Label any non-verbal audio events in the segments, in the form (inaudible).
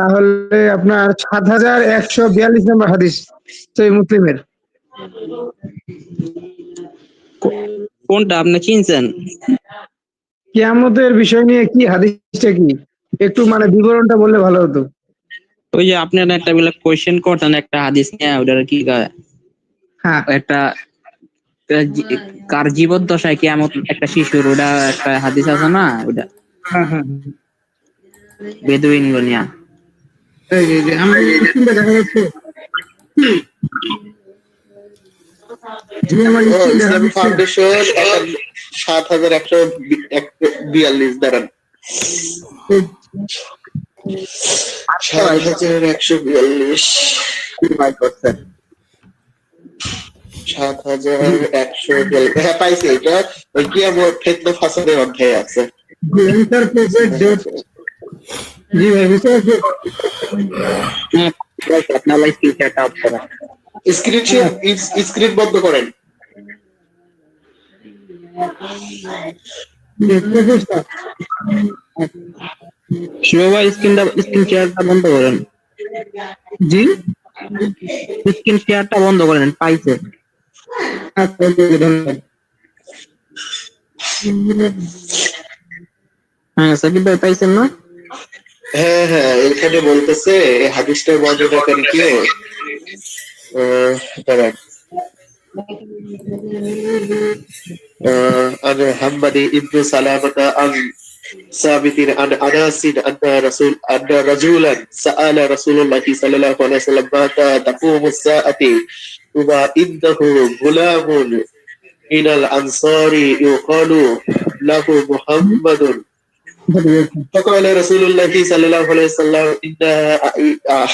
তাহলে আপনার সাত হাজার একশো বিয়াল্লিশ নম্বর হাদিস সহি মুসলিমের। কোনটা আপনি চিনছেন কিয়ামতের বিষয় নিয়ে কি হাদিসটা কি? একটু মানে বিবরণটা বললে ভালো হতো। ওই যে আপনি একটা বেলা কোয়েশ্চেন করতেন একটা হাদিস নিয়ে ওটার কি? হ্যাঁ। একটা কার জীবদ্দশায় কেমন একটা শিশুর ওটা একটা হাদিস আছে না ওটা? হ্যাঁ হ্যাঁ বেদুইন গনিয়া এই যে- যে আমার স্ক্রিনটা দেখা যাচ্ছে। ইসলামী। ফাউন্ডেশন সাত হাজার একশো বিয়াল্লিশ দাঁড়ান। সাত হাজার একশো বিয়াল্লিশ। সাত হাজার একশো বিয়াল্লিশ। হ্যাঁ পাইছি এটা। ওই কি আমার ফেতনা ফাসাদের অধ্যায়ে আছে। জি, ভাই বুঝতে পারছি আপনার লাইফ ফিচারটা অফ করা স্ক্রিন স্ক্রিন বন্ধ করেন। শিব ভাই স্ক্রিনটা স্ক্রিন শেয়ারটা বন্ধ করেন। জি? স্ক্রিন শেয়ারটা বন্ধ করেন পাইছে। আচ্ছা, ধন্যবাদ। হ্যাঁ সাকিব ভাই পাইছেন না? হ্যাঁ হ্যাঁ এখানে বলতেছে এই হাদিসটার বর্ণনাকারী কে আহ, দাঁড়ান آه، عن محمد ابن سلامة عن ثابت عن أنس أن رسول أن رجلا سأل رسول الله صلى الله عليه وسلم متى تقوم الساعة وما إنه غلام من الأنصار يقال له محمد فقال رسول الله صلى الله عليه وسلم إن آه،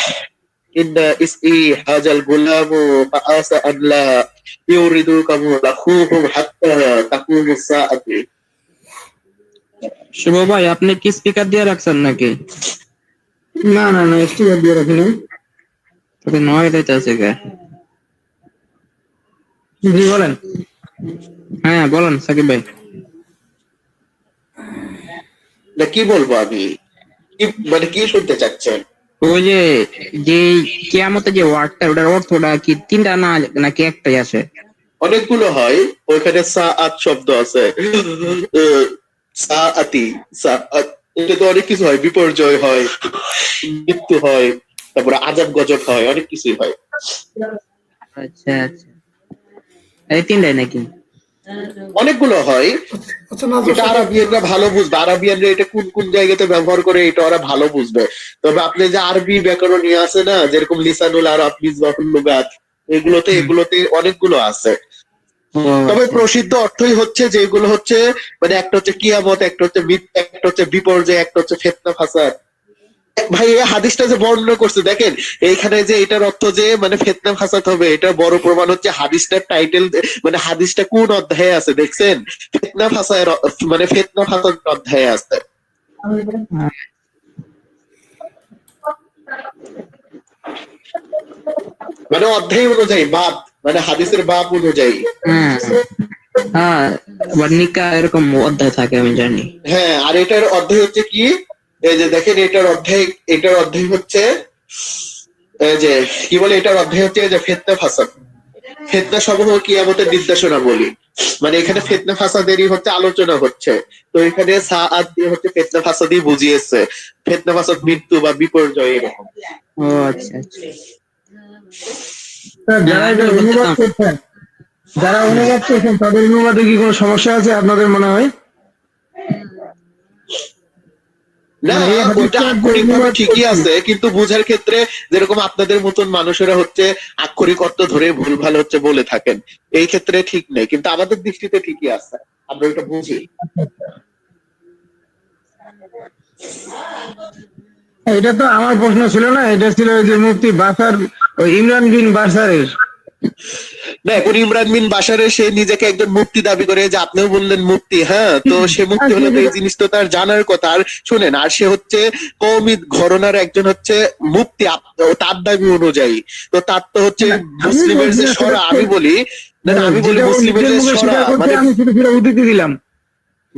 إن اسمي هذا الغلام فآس أن لا يوردوكم لأخوهم حتى تقوم الساعة শুভ ভাই আপনি কি স্পিকার দিয়ে রাখছেন নাকি না না না স্টিকার দিয়ে রাখি নাই তোকে নয় দিতেছে কে জি বলেন হ্যাঁ বলেন সাকিব ভাই না কি বলব আমি? কি- মানে কি শুনতে চাচ্ছেন? ওই যে যে কেয়ামতে যে ওয়ার্ডটা ওটার অর্থটা কি তিনটা না নাকি একটাই আছে? অনেকগুলো হয় ওইখানে সা আত শব্দ আছে। সা আতি সা। এটা তো অনেক কিছু হয় বিপর্যয় হয় মৃত্যু হয় তারপরে আজাব গজব হয় অনেক কিছুই হয়। আচ্ছা আচ্ছা। এই তিনটাই নাকি? অনেকগুলো হয়। এটা আরবিয়ানরা ভালো বুঝবে। আরবিয়ানরা এটা কোন কোন জায়গাতে ব্যবহার করে এটা ওরা ভালো বুঝবে। তবে আপনি যে আরবি ব্যাকরণ নিয়ে আছে না যেরকম লিসানুল আরব মিসবাহুল লুগাত এগুলোতে এগুলোতে অনেকগুলো আছে। তবে প্রসিদ্ধ অর্থই হচ্ছে যে এগুলো হচ্ছে মানে একটা হচ্ছে কিয়ামত একটা হচ্ছে একটা হচ্ছে বিপর্যয় একটা হচ্ছে ফেতনা ফাসাদ। ভাই এই হাদিসটা যে বর্ণনা করছে দেখেন এইখানে যে এটার অর্থ যে মানে ফেতনা ফাসাদ হবে এটা বড় প্রমাণ হচ্ছে হাদিসটার টাইটেল মানে হাদিসটা কোন অধ্যায়ে আছে দেখছেন? ফেতনা ফাসায়ের মানে ফেতনা ফাসাদ অধ্যায়ে আছে। মানে অধ্যায় অনুযায়ী বাপ মানে হাদিসের বাপ অনুযায়ী। হ্যাঁ হ্যাঁ আবার নিকা এরকম অধ্যায় থাকে আমি জানি। হ্যাঁ আর এটার অধ্যায় হচ্ছে কি? এই যে দেখেন, এটার অধ্যায় এটার অধ্যায় হচ্ছে, এই যে, কি বলে, এটার অধ্যায় হচ্ছে যে ফেতনা ফাসাদ। ফেতনা সমূহ কিয়ামতের নির্দেশনা বলি। মানে এখানে ফেতনা ফাসাদেরই হচ্ছে আলোচনা হচ্ছে। তো এখানে দিয়ে হচ্ছে ফেতনা ফাসাদই বুঝিয়েছে। ফেতনা ফাসাদ মৃত্যু বা বিপর্যয় এরকম। ও আচ্ছা আচ্ছা। যারা এটা অনুবাদ করছেন, যারা অনুবাদ করছেন, তাদের অনুবাদে কি কোনো সমস্যা আছে আপনাদের মনে হয়? না মানে ওইটা হাদিসটা আক্ষরিক ভাবে অনুবাদ ঠিকই আছে কিন্তু বোঝার ক্ষেত্রে যেরকম আপনাদের মতন মানুষেরা হচ্ছে আক্ষরিক অর্থ ধরে ভুল ভালো হচ্ছে বলে থাকেন এই ক্ষেত্রে ঠিক নেই কিন্তু আমাদের দৃষ্টিতে ঠিকই আছে আমরা ওইটা বুঝি। এটা তো আমার প্রশ্ন ছিল না এটা ছিল ওই যে মুফতি বাসার ওই ইমরান বিন বাসারের না এখন ইমরান বিন বাসারে সে নিজেকে একজন মুক্তি দাবি করে যে আপনিও বললেন মুক্তি হ্যাঁ? তো সে মুক্তি হলে তো এই জিনিস তো তার জানার কথা। আর শোনেন আর সে হচ্ছে কৌমি ঘরনার একজন হচ্ছে মুক্তি তার দাবি অনুযায়ী। তো তার তো হচ্ছে মুসলিমের যে সরা আমি বলি না আমি বলি মুসলিমের যে সরা মানে আমি শুধু দিলাম।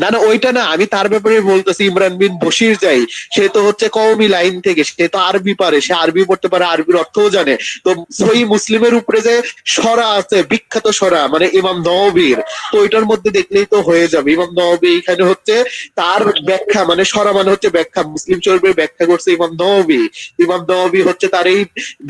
না না, ওইটা না, আমি তার ব্যাপারে বলতেছি, ইমরান বিন বশির যাই, সে তো হচ্ছে কওমি লাইন থেকে, সে তো আরবি পারে, সে আরবি পড়তে পারে, আরবির অর্থও জানে। তো সই মুসলিমের উপরে যে সরা আছে, বিখ্যাত সরা মানে ইমাম নওবীর তো ওইটার মধ্যে দেখলেই তো হয়ে যাবে। ইমাম নওবী এখানে হচ্ছে তার ব্যাখ্যা মানে সরা মানে হচ্ছে ব্যাখ্যা, মুসলিম শরীফের ব্যাখ্যা করছে ইমাম নওবী ইমাম নওবী হচ্ছে তার এই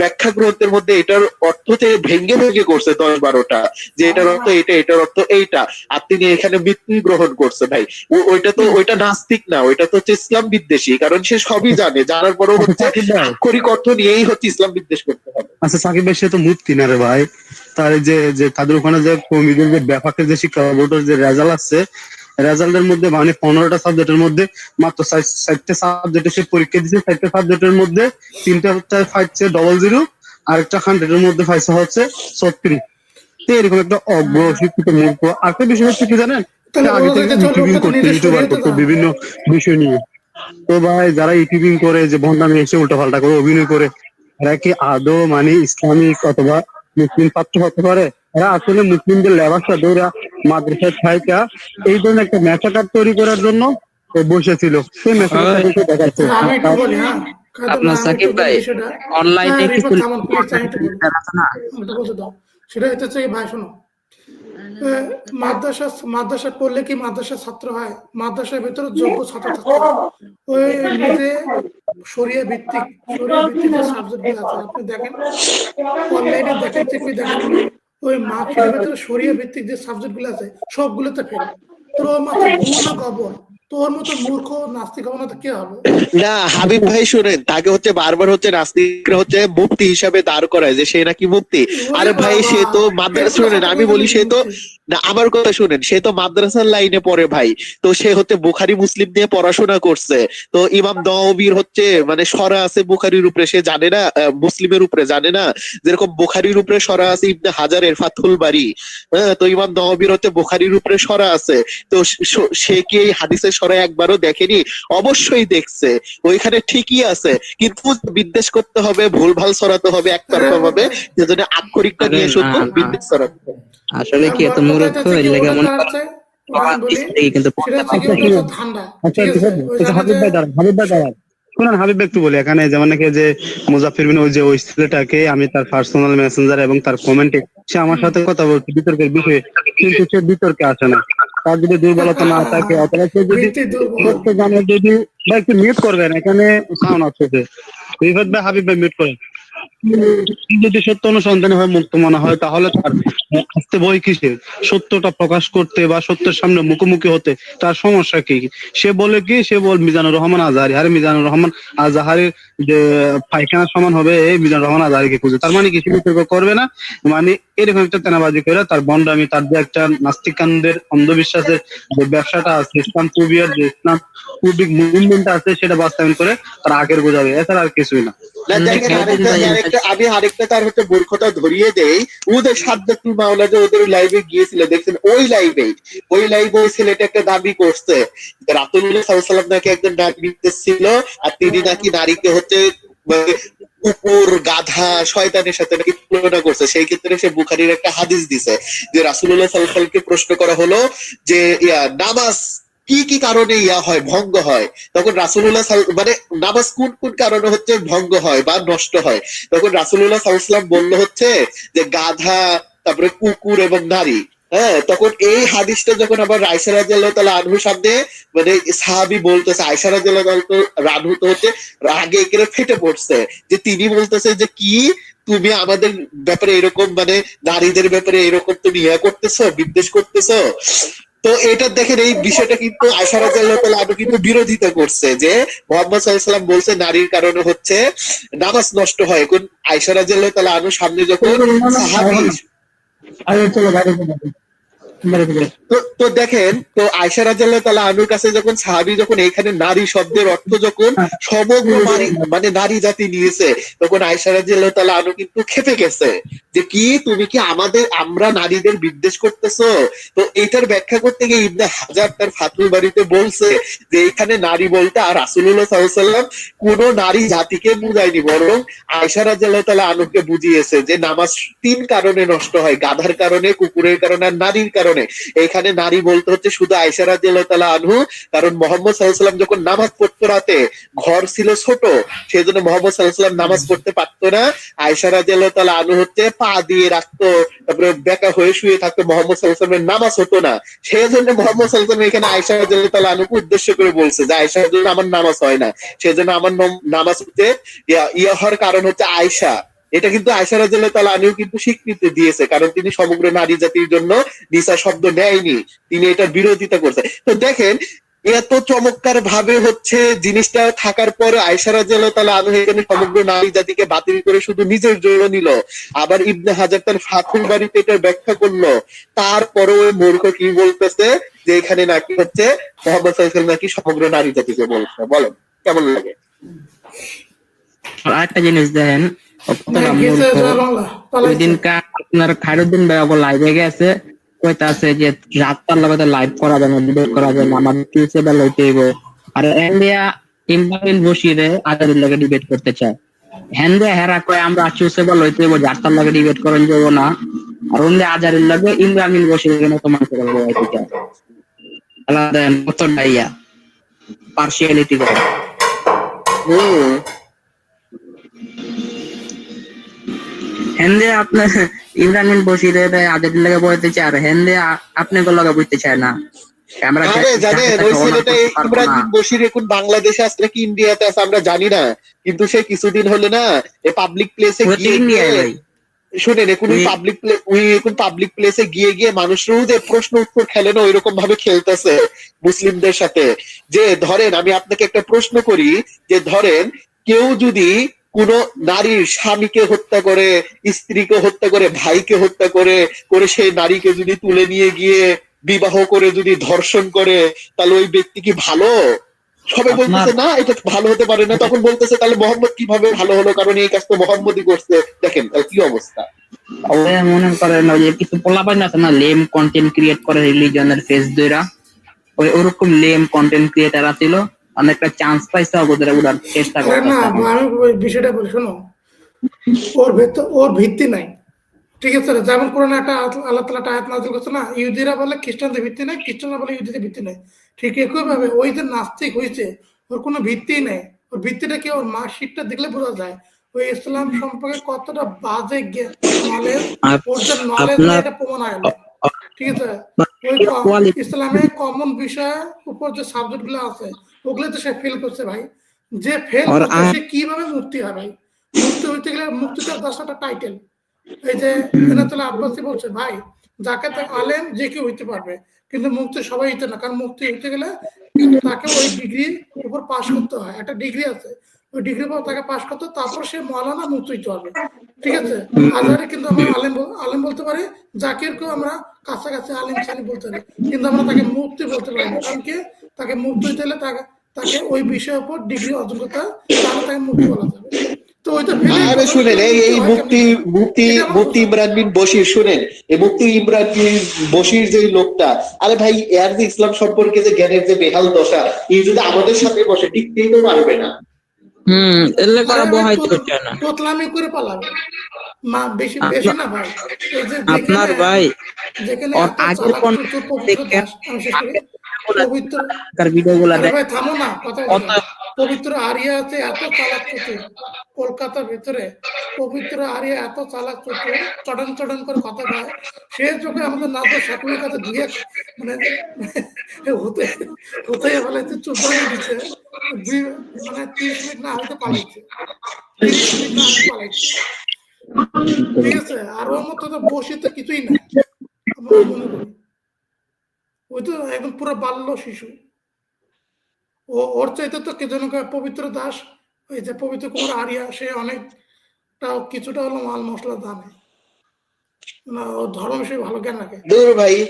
ব্যাখ্যা গ্রন্থের মধ্যে এটার অর্থ থেকে ভেঙ্গে ভেঙ্গে করছে দশ বারোটা, যে এটার অর্থ এটা, এটার অর্থ এইটা, আর তিনি এখানে মৃত্যু গ্রহণ করছে ভাই ওইটা তো ওইটা নাস্তিক না ওইটা তো হচ্ছে ইসলাম বিদ্বেষী কারণ সে সবই জানে জানার পরেও (laughs) হচ্ছে আক্ষরিক অর্থ নিয়েই হচ্ছে ইসলাম বিদ্বেষ করতে হবে। আচ্ছা সাকিব ভাই সে তো মুক্তি না রে ভাই। তার যে যে তাদের ওখানে যে কমিটির যে ব্যাপাকের যে শিক্ষা বোর্ডের যে রেজাল্ট আছে রেজাল্টের মধ্যে মানে পনেরোটা সাবজেক্টের মধ্যে মাত্র চারটে সাবজেক্টে সে পরীক্ষা দিচ্ছে চারটে সাবজেক্টের মধ্যে তিনটা হচ্ছে পাইছে ডবল জিরো আর একটা হান্ড্রেডের মধ্যে পাইছে হচ্ছে ছত্রিশ। তো এরকম একটা অজ্ঞ শিক্ষিত মূর্খ। আর একটা বিষয় হচ্ছে কি জানেন? আগে থেকে ইউটিউবিং করতো ইউটিউবার করতো বিভিন্ন বিষয় নিয়ে। তো ভাই যারা ইউটিউবিং করে যে ভণ্ডামি এসে উল্টা পাল্টা করে অভিনয় করে এরা কি আদৌ মানে ইসলামিক অথবা মুসলিম ছাত্র হতে পারে? এরা আসলে মুসলিমদের লেবাসটা ধরে মাদ্রাসায় ছাইকা এই ধরনের একটা ম্যাচাকার তৈরি করার জন্য বসেছিল। সেই ম্যাচাকারটা দেখাচ্ছে। হ্যাঁ? আপনার সাকিব ভাই, সেটা। অনলাইনে হ্যাঁ, কিছু সেটা হচ্ছে ভাই শোনো মাদ্রাসা মাদ্রাসা পড়লে কি মাদ্রাসা ছাত্র হয়? মাদ্রাসার ভিতরে যোগ্য ছাত্র থাকতে ওই নিজে সরিয়ে ভিত্তিক সরিয়ে ভিত্তিক যে আছে আপনি দেখেন অনলাইনে দেখেন চেপে দেখেন ওই মার্কের ভিতরে সরিয়ে ভিত্তিক যে সাবজেক্টগুলো আছে সবগুলোতে ফেল। তো মাত্র না খবর তোর মতো মূর্খ নাস্তিক হব না তো কে হবে? না হাবিব ভাই শুনেন তাকে হচ্ছে বারবার হচ্ছে নাস্তিকরা হচ্ছে মুক্তি হিসাবে দাঁড় করায় যে সে নাকি মুক্তি। আরে ভাই সে তো মাদ্রাসা শুনেন আমি বলি সে তো না আমার কথা শুনেন সে তো মাদ্রাসার লাইনে পড়ে ভাই। তো সে হচ্ছে বুখারি মুসলিম নিয়ে পড়াশোনা করছে। তো ইমাম নওবীর হচ্ছে মানে সরা আছে বুখারির উপরে সে জানে না মুসলিমের উপরে জানে না। যেরকম বুখারির উপরে সরা আছে ইবনে হাজারের ফাতুল বাড়ি হ্যাঁ তো ইমাম নওবীর হচ্ছে বুখারির উপরে সরা আছে। তো সে কি এই হাদিসের সরা একবারও দেখেনি অবশ্যই দেখছে। ওইখানে ঠিকই আছে কিন্তু বিদ্বেষ করতে হবে ভুলভাল সরাতে হবে একতরফা ভাবে যেজন্য আক্ষরিকটা নিয়ে শুধু। বিদ্বেষ সরাতে হবে। আসলে কি এত মূর্খ? এর কি, মনে হচ্ছে আচ্ছা, আচ্ছা শুনুন হাবিব একটু বলি এখানে যেমন নাকি যে মুজাফির বিন ওই যে ওই ছেলেটাকে আমি তার পার্সোনাল মেসেঞ্জার এবং তার কমেন্টে সে আমার সাথে কথা বলছে বিতর্কের বিষয়ে। কিন্তু সে বিতর্কে আসে না। তার যদি দুর্বলতা না থাকে অথবা সে যদি। সত্য জানে যদি একটু মিউট করবেন এখানে সাউন্ড আসছে রিফাত ভাই হাবিব ভাই মিউট করেন যদি সত্য অনুসন্ধানে হয় মুক্ত মনে হয় তাহলে তার আসতে বই কিসে সত্যটা প্রকাশ করতে বা সত্যের সামনে মুখোমুখি হতে তার সমস্যা কি? সে বলে কি? সে বল মিজানুর রহমান আজহারি। আরে মিজানুর রহমান আজহারির যে পায়খানা সমান হবে এই মিজানুর রহমান আজহারিকে খুঁজে। তার মানে কিছু বিতর্ক করবে না? মানে এরকম একটা তেনাবাজি করে তার বন্ডামি তার যে একটা নাস্তিকানদের অন্ধবিশ্বাসের যে ব্যবসাটা আছে ইসলাম পুবিয়ার যে ইসলাম পুবিক মুভমেন্টটা আছে সেটা বাস্তবায়ন করে তার আগের বোঝাবে এছাড়া আর কিছুই না। দেখেন আরেকটা আমি আরেকটা তার হচ্ছে মূর্খতা ধরিয়ে দেই। ওদের সাদ্দাতুল মাওলা যে ওদের লাইভে গিয়েছিল দেখছেন? ওই লাইভে ওই লাইভে ওই ছেলেটা একটা দাবি করছে। রাতুল্লাহ সাল্লাম নাকি একজন নারী ছিল আর তিনি নাকি নারীকে হচ্ছে মানে কুকুর গাধা শয়তানের সাথে নাকি তুলনা করছে। সেই ক্ষেত্রে সে বুখারির একটা হাদিস দিছে যে রাসুল্লাহ সাল্লামকে প্রশ্ন করা হলো যে ইয়া নামাজ কি কি কারণে ইয়া হয়, ভঙ্গ হয়? তখন রাসুল্লাহ মানে নামাজ কোন কোন কারণে হচ্ছে ভঙ্গ হয় বা নষ্ট হয়? তখন রাসুল্লাহ সাল্লাম বলল হচ্ছে যে গাধা, তারপরে কুকুর এবং নারী হ্যাঁ? তখন এই হাদিসটা যখন আবার আয়সা রাজিয়াল্লাহ তাআলা আনহুর সামনে মানে সাহাবি বলতেছে আয়সা তাআলা আনহু তো হচ্ছে রাগে একেবারে ফেটে পড়ছে, যে তিনি বলতেছে যে কি, তুমি আমাদের ব্যাপারে এরকম মানে নারীদের ব্যাপারে এরকম তুমি ইয়া করতেছো, বিদ্বেষ করতেছো? তো এটা দেখেন এই বিষয়টা কিন্তু আশা তাআলা আনহু কিন্তু বিরোধিতা করছে যে মোহাম্মদ সাল্লাম বলছে নারীর কারণে হচ্ছে নামাজ নষ্ট হয়। এখন আয়সা আল্লাহ তালা আনহু সামনে যখন তো দেখেন তো আয়সা রাজিয়াল্লাহ তাআলা আনুর কাছে যখন সাহাবী যখন এখানে নারী শব্দের অর্থ যখন সমগ্র নারী মানে নারী জাতি নিয়েছে তখন আয়সা রাজিয়াল্লাহ তাআলা আনু কিন্তু খেপে গেছে যে কি তুমি কি আমাদের আমরা নারীদের বিদ্বেষ করতেছো? তো এটার ব্যাখ্যা করতে গিয়ে ইবনে হাজার তার ফাতুল বাড়িতে বলছে যে এখানে নারী বলতে আর রাসূলুল্লাহ সাল্লাল্লাহু সাল্লাম কোন নারী জাতিকে বুঝায়নি বরং আয়সা রাজিয়াল্লাহ তালা আনুকে বুঝিয়েছে যে নামাজ তিন কারণে নষ্ট হয় গাধার কারণে কুকুরের কারণে আর নারীর কারণে। কারণে। এখানে নারী বলতে হচ্ছে শুধু আয়সা রাদিয়াল্লাহু তাআলা আনহু, কারণ মোহাম্মদ ওয়াসাল্লাম যখন নামাজ পড়তো রাতে, ঘর ছিল ছোট সেই জন্য মোহাম্মদ ওয়াসাল্লাম নামাজ পড়তে পারতো না। আয়সা রাদিয়াল্লাহু তাআলা আনহু হচ্ছে পা দিয়ে রাখতো, তারপরে বেকা হয়ে শুয়ে থাকতো, মোহাম্মদ ওয়াসাল্লামের নামাজ হতো না। সেই জন্য মোহাম্মদ ওয়াসাল্লাম এখানে আয়সা রাদিয়াল্লাহু তাআলা আনহুকে উদ্দেশ্য করে বলছে যে জন্য আমার নামাজ হয় না। সেই জন্য আমার নামাজ হচ্ছে ইয়া হওয়ার কারণ হচ্ছে আয়সা এটা কিন্তু আয়সা রাদিয়াল্লাহু তাআলা আনহু কিন্তু স্বীকৃতি দিয়েছে, কারণ তিনি সমগ্র নারী জাতির জন্য নিসা শব্দ নেয়নি, তিনি এটার বিরোধিতা করছে। তো দেখেন, এত চমৎকার ভাবে হচ্ছে জিনিসটা থাকার পর আয়সা রাদিয়াল্লাহু তাআলা আনহু এখানে সমগ্র নারী জাতিকে বাতিল করে শুধু নিজের জন্য নিল। আবার ইবনে হাজার তার ফাতুল বাড়িতে এটা ব্যাখ্যা করল। তারপরে ওই মূর্খ কি বলতেছে যে এখানে নাকি হচ্ছে মোহাম্মদ আলাইহি নাকি সমগ্র নারী জাতিকে বলছে? বলেন, কেমন লাগে? আর আরেকটা জিনিস দেখেন বাংলা আপনার খায়রুদ্দিন ভাই ওগুলো লাইভে গেছে কইতাছে যে রাতটার লগে লাইভ করা যাবে না ডিবেট করা যাবে না আমার টিউসডে লইতে হইব। আর ইন্ডিয়া ইমরান বসিরে আজাদের লগে ডিবেট করতে চায়। হ্যান্ডে হেরা কয় আমরা টিউসডে লইতে হইব যারটার লগে ডিবেট করেন যাব না। আর অন্য আজারের লগে ইমরান বসির কেন তোমার করে বলতে চায়। আলাদা কত ডাইয়া পার্সিয়ালিটি করে হম। হেন্দে আপনার ইমরান বসিরের আজাদের লগে বলতে চায় আর হেন্দে আপনি লগে বলতে চায় না। আমরা জানেন ওই ছেলেটা ইমরান বশির এখন বাংলাদেশে আছে নাকি ইন্ডিয়াতে আছে আমরা জানি না। কিন্তু সে কিছুদিন হলে না এই পাবলিক প্লেসে গিয়ে শোনেন এখন উনি- পাবলিক ওই এখন পাবলিক প্লেসে গিয়ে গিয়ে মানুষরাও যে প্রশ্ন উত্তর খেলে না ওইরকম ভাবে খেলতেছে মুসলিমদের সাথে। যে ধরেন আমি আপনাকে একটা প্রশ্ন করি যে ধরেন কেউ যদি কোন নারীর স্বামীকে হত্যা করে স্ত্রীকে হত্যা করে ভাইকে হত্যা করে করে সেই নারীকে যদি তুলে নিয়ে গিয়ে বিবাহ করে যদি ধর্ষণ করে তাহলে ওই ব্যক্তি কি ভালো? সবাই বলতেছে না এটা ভালো হতে পারে না। তখন বলতেছে তাহলে মোহাম্মদ কীভাবে ভালো হলো? কারণ এই কাজ তো মোহাম্মদই করছে। দেখেন তাহলে কি অবস্থা? মনে করেন ওই যে কিছু পোলাপাইন আছে না লেম কন্টেন্ট ক্রিয়েট করে রিলিজনের ফেস দইরা ওই ওরকম লেম কন্টেন্ট ক্রিয়েটার ছিল। অনেকটা চান্স পাইছে ওদের ওটার চেষ্টা করে না আমি ওই বিষয়টা বলি শোনো। ওর ভেতর ওর ভিত্তি নাই। ঠিক আছে যেমন কোরআনে একটা আল্লাহ তালা একটা আয়াত নাজিল করছে না ইহুদিরা বলে খ্রিস্টানদের ভিত্তি নাই খ্রিস্টানরা বলে ইহুদিদের ভিত্তি নাই। ঠিক একই ভাবে ওই যে নাস্তিক হয়েছে ওর কোনো ভিত্তি নেই। ওর ভিত্তিটা কি ওর মার্কশিটটা দেখলে বোঝা যায়? ওই ইসলাম সম্পর্কে কতটা বাজে নলেজ ওর যে নলেজ এটা প্রমাণ হয় না। ঠিক আছে? ইসলামে কমন বিষয়ের উপর যে সাবজেক্টগুলো আছে ওগুলো তো সে ফেল করছে ভাই। যে ফেল সে কীভাবে মুক্তি হয় ভাই? মুক্তি হইতে গেলে মুক্তিটার দশটা টাইটেল এই যে এনাতুল্লাহ আব্বাসী বলছে ভাই যাকে তো আলেম যে কেউ হইতে পারবে। কিন্তু মুক্তি সবাই হইতে না কারণ মুক্তি হইতে গেলে তাকে ওই ডিগ্রি উপর পাশ করতে হয়। একটা ডিগ্রি আছে ওই ডিগ্রি পর তাকে পাশ করতে তারপর সে মৌলানা মুক্ত হইতে পারবে। ঠিক আছে? আজারে কিন্তু আমরা আলেম আলেম বলতে পারি জাকিরকেও আমরা কাছাকাছি আলেম সানি বলতে পারি। কিন্তু আমরা তাকে মুক্তি বলতে পারি না। কারণ কি? তাকে মুক্তি হইতে হলে তাকে তাকে ওই বিষয়ের উপর ডিগ্রি অর্জন করতে হয় তাহলে তাকে মুক্তি বলা যাবে। তো ওইটা আরে শুনেন এই এই মুক্তি মুক্তি মুক্তি ইমরান বিন বশির শুনেন এই মুক্তি ইমরান বিন বশির যে লোকটা আরে ভাই এর যে ইসলাম সম্পর্কে যে জ্ঞানের যে বেহাল দশা এই যদি আমাদের সাথে বসে টিকতেই তো পারবে না। হম এলে করা বহাইতে হচ্ছে না তোতলামি করে পালাবে। মা বেশি আপনার- বেশি না ভাই। আপনার ভাই আগের কোন পবিত্র তার ভিডিও গুলা দেখ। থামো না কথা পবিত্র আরিয়া আছে এত চালাক চতুর কলকাতার ভিতরে পবিত্র আরিয়া এত চালাক চতুর চটন চটন করে কথা কয় সে চোখে আমাদের নাচের সাকুরের কাছে দিয়ে মানে হতে হতে বলে চুপ করে দিচ্ছে। দুই মানে তিরিশ মিনিট না হইতে পালাইছে। তিরিশ মিনিট না হইতে পালাইছে। ঠিক আছে আর ওর মতো তো বসে তো কিছুই নাই। আমরা ওই তো একদম পুরো বাল্য শিশু। ও ওর চাইতে তো কে যেন পবিত্র দাস। ওই যে পবিত্র কুমার আরিয়া সে অনেকটা কিছুটা হলো মাল মশলা জানে না ও ধর্ম সে ভালো জ্ঞান রাখে। দূর ভাই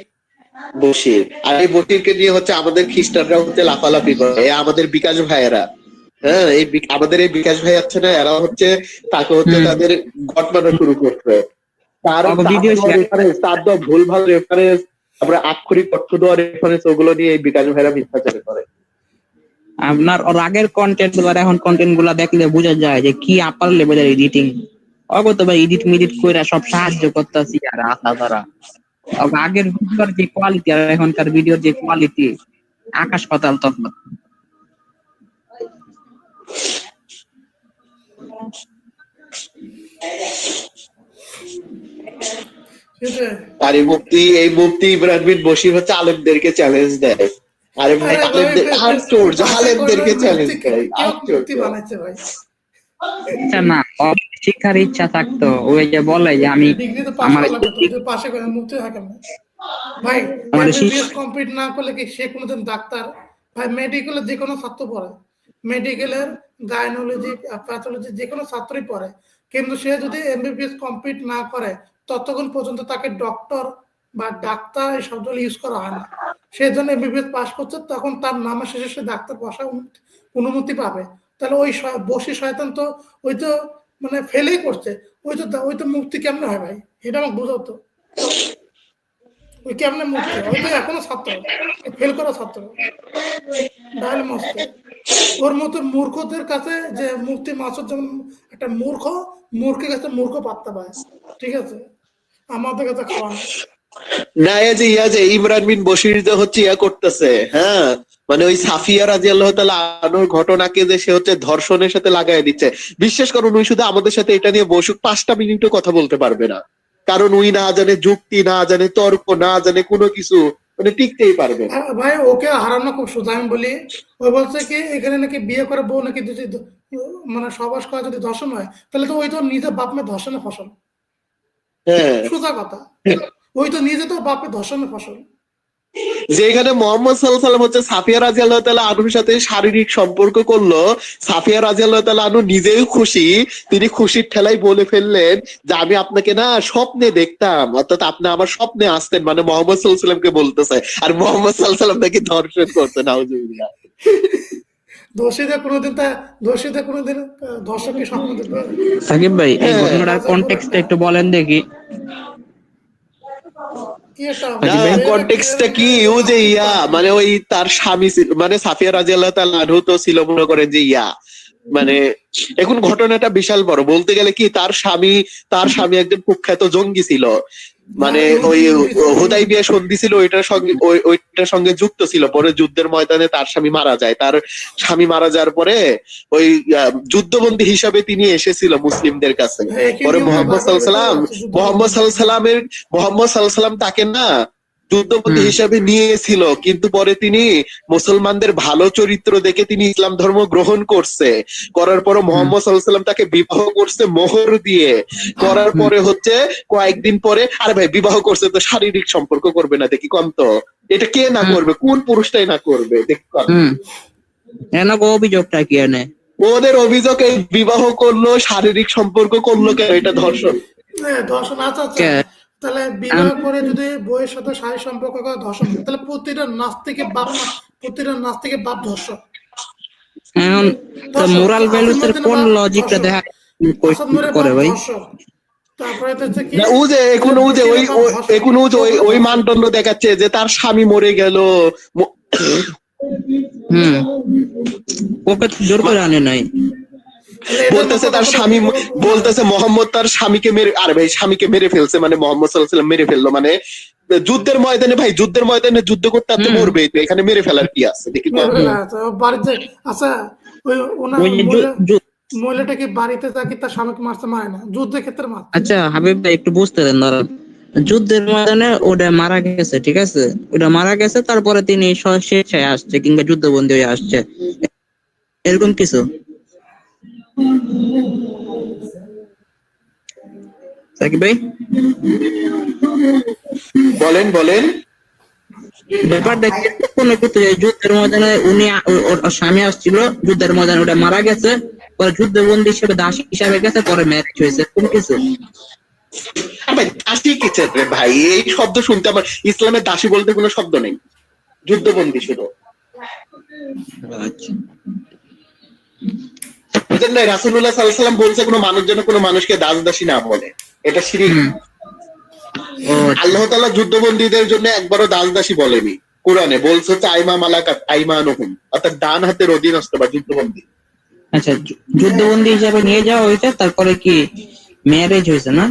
বশির আর এই বশিরকে নিয়ে হচ্ছে আমাদের খ্রিস্টানরা হচ্ছে লাফালাফি করে। এ আমাদের বিকাশ ভাইয়েরা। হ্যাঁ এই আমাদের এই বিকাশ ভাই আছে না এরা হচ্ছে তাকে হচ্ছে তাদের ঘটনা শুরু করছে। তার share- রেফারেন্স তারপরে আক্ষরিক অর্থ দেওয়া রেফারেন্স ওগুলো নিয়ে এই বিকাশ ভাইরা মিথ্যাচার করে। আপনার আগের কন্টেন্ট আর এখন কন্টেন্টগুলা দেখলে বোঝা যায় যে কি আপার লেভেলের এডিটিং অগত ভাই এডিট মিডিট কইরা সব সাহায্য করতেছি আর আশা ধরা আগের ভিডিওর যে কোয়ালিটি আর এখনকার ভিডিওর যে কোয়ালিটি আকাশ পাতাল তফাৎ। সেটাই আর এই মুফতি এই মুফতি বশির হচ্ছে আলেমদেরকে চ্যালেঞ্জ দেয়। আরে ভাই আলেমদের আশ্চর্য আলেমদেরকে চ্যালেঞ্জ দেয়। আচ্ছা না শিক্ষার ইচ্ছা থাকতো। ওই যে বলে যে আমি ডিগ্রি আমার পাশে করে মুক্তি হয় কেমন? ভাই কমপ্লিট না করলে কি সে কোনোদিন ডাক্তার? ভাই মেডিকেলে যে কোনো ছাত্র পড়ে। মেডিকেলের গাইনোলজি প্যাথোলজি যে কোনো ছাত্রই পড়ে। কিন্তু সে যদি এমবিবিএস কমপ্লিট না করে ততক্ষণ পর্যন্ত তাকে ডক্টর বা ডাক্তার এই শব্দগুলো ইউজ করা হয় না। সে জন্য এমবিবিএস পাস করছে, তখন তার নামের শেষে সে ডাক্তার বসা অনুমতি পাবে। তাহলে ওই বসি শয়তান তো ওই তো মানে ফেলেই করছে ওই তো ওই তো মুক্তি কেমনে হয় ভাই? এটা আমাকে বোঝাও তো। ওই কেমনে মুক্তি ওই তো এখনও ছাত্র। ফেল করা ছাত্র। মস্ত। ওর মতো মূর্খদের কাছে যে মুক্তি মাসুদ যেমন একটা মূর্খ, মূর্খের কাছে মূর্খ পাত্তা পায়। ঠিক আছে? আমাদের কাছে না এই যে ইয়া যে ইমরান বিন বশির যে হচ্ছে ইয়া করতেছে হ্যাঁ? মানে ওই সাফিয়া রাজি আল্লাহ আনুর ঘটনাকে যে সে হচ্ছে ধর্ষণের সাথে লাগাই দিচ্ছে। বিশ্বাস করুন উনি শুধু আমাদের সাথে এটা নিয়ে বসুক পাঁচটা মিনিটও কথা বলতে পারবে না। কারণ উই না জানে যুক্তি না জানে তর্ক না জানে কোনো কিছু মানে টিকতেই পারবে ভাই ওকে হারানো খুব সোজা আমি বলি ওই বলছে কি এখানে নাকি বিয়ে করে বউ নাকি মানে সবাস করা যদি ধর্ষণ হয় তাহলে তো ওই তো নিজের বাপ মেয়ে ধর্ষণের ফসল। সোজা কথা। ওই তো নিজে তো বাপের ধর্ষণের ফসল। যে এখানে মোহাম্মদ সাল্লাম হচ্ছে সাফিয়া রাজি আল্লাহ তালা আনুর সাথে শারীরিক সম্পর্ক করল। সাফিয়া রাজি আল্লাহ তালা আনু নিজেই খুশি। তিনি খুশির ঠেলাই বলে ফেললেন যে আমি আপনাকে না স্বপ্নে দেখতাম। অর্থাৎ আপনি আমার স্বপ্নে আসতেন। মানে মোহাম্মদ সাল্লামকে বলতেছে। আর মোহাম্মদ সাল্লাম নাকি ধর্ষণ করতে নাউজুবিল্লাহ। দোষীদের কোনোদিন তা দোষীদের কোনোদিন ধর্ষণকে স্বপ্ন দেখবে সাকিব ভাই এই হ্যাঁ। ঘটনাটার কনটেক্সটটা একটু বলেন দেখি। কন্টেক্সটটা কি ইউ যে ইয়া? মানে ওই তার স্বামী ছিল মানে সাফিয়া রাজি আল্লাহ তালা তো ছিল মনে করেন যে ইয়া। মানে এখন ঘটনাটা বিশাল বড়। বলতে গেলে কি তার স্বামী তার স্বামী একজন কুখ্যাত জঙ্গি ছিল। মানে ওই হুদাই বিয়ে সন্ধি ছিল ওইটার সঙ্গে ওইটার সঙ্গে যুক্ত ছিল। পরে যুদ্ধের ময়দানে তার স্বামী মারা যায়। তার স্বামী মারা যাওয়ার পরে ওই যুদ্ধবন্দি হিসাবে তিনি এসেছিল মুসলিমদের কাছে। হ্যাঁ, পরে মোহাম্মদ সাল্লাহ সাল্লাম মোহাম্মদ সাল্লাহ সাল্লামের মোহাম্মদ সাল্লাহ সাল্লাম তাকে না যুদ্ধপতি হিসাবে নিয়েছিল কিন্তু পরে তিনি মুসলমানদের ভালো চরিত্র দেখে তিনি ইসলাম ধর্ম গ্রহণ করছে। করার পর মোহাম্মদ সাল্লাম তাকে বিবাহ করছে মোহর দিয়ে। করার পরে হচ্ছে কয়েকদিন পরে আরে ভাই বিবাহ করছে তো শারীরিক সম্পর্ক করবে না দেখি কম তো। এটা কে না করবে? কোন পুরুষটাই না করবে? দেখি অভিযোগটা কি এনে? ওদের অভিযোগ এই বিবাহ করল শারীরিক সম্পর্ক করল কেন? এটা ধর্ষণ। হ্যাঁ, ধর্ষণ আচ্ছা আচ্ছা? তাহলে বিবাহ করে যদি বইয়ের সাথে শারীরিক সম্পর্ক করে ধর্ষণ তাহলে প্রতিটা নাস্তিকের বাপ না প্রতিটা নাস্তিকের বাপ ধর্ষণ এখন মোরাল ভ্যালুস কোন লজিকটা দেখা নূরের করে বাপ ভাই? ও যে এখন ও যে ওই এখন ও যে ওই ওই মানদণ্ড দেখাচ্ছে যে তার স্বামী মরে গেল। হুম। ওকে জোর করে আনে নাই। বলতেছে তার স্বামী বলতেছে মোহাম্মদ তার স্বামীকে মেরে আর ভাই স্বামীকে মেরে ফেলছে মানে মোহাম্মদ সাল্লাহ মেরে ফেলল মানে যুদ্ধের ময়দানে ভাই যুদ্ধের ময়দানে যুদ্ধ করতে আপনি। মরবে তো এখানে মেরে ফেলার কি আছে? দেখি তো। বাড়িতে আচ্ছা ওই ওনার মহিলাটাকে বাড়িতে থাকি তার স্বামীকে মারতে মারে না? যুদ্ধের ক্ষেত্রে মার আচ্ছা হাবিব ভাই একটু বুঝতে দেন দাঁড়ান। যুদ্ধের ময়দানে ওটা মারা গেছে ঠিক আছে? ওটা মারা গেছে তারপরে তিনি স্বেচ্ছায় আসছে কিংবা যুদ্ধবন্দী হয়ে আসছে। এরকম কিছু? সাকিব ভাই? বলেন বলেন। ব্যাপারটা কি? কোনো যুদ্ধের ময়দানে উনি স্বামী আসছিল যুদ্ধের ময়দানে ওটা মারা গেছে পরে যুদ্ধবন্দী হিসেবে দাস হিসাবে গেছে পরে ম্যারেজ হয়েছে কোন কিছু? দাসী কিসের ভাই এই শব্দ শুনতে আমার ইসলামের দাসী বলতে কোনো শব্দ নেই। যুদ্ধবন্দী শুধু। আচ্ছা। বুঝলেন না রাসুল্লাহ সাল্লাহ সাল্লাম বলছে কোনো মানুষ যেন কোনো মানুষকে দাস দাসী না বলে। এটা শিরিক। আল্লাহ তাআলা যুদ্ধবন্দীদের জন্য একবারও দাস দাসী বলেনি। কোরআনে বলছে হচ্ছে আইমা মালাকাত আইমা নহুম অর্থাৎ ডান হাতের অধীনস্থ বা যুদ্ধবন্দী। আচ্ছা যুদ্ধবন্দী হিসাবে নিয়ে যাওয়া হয়েছে তারপরে কি ম্যারেজ হয়েছে না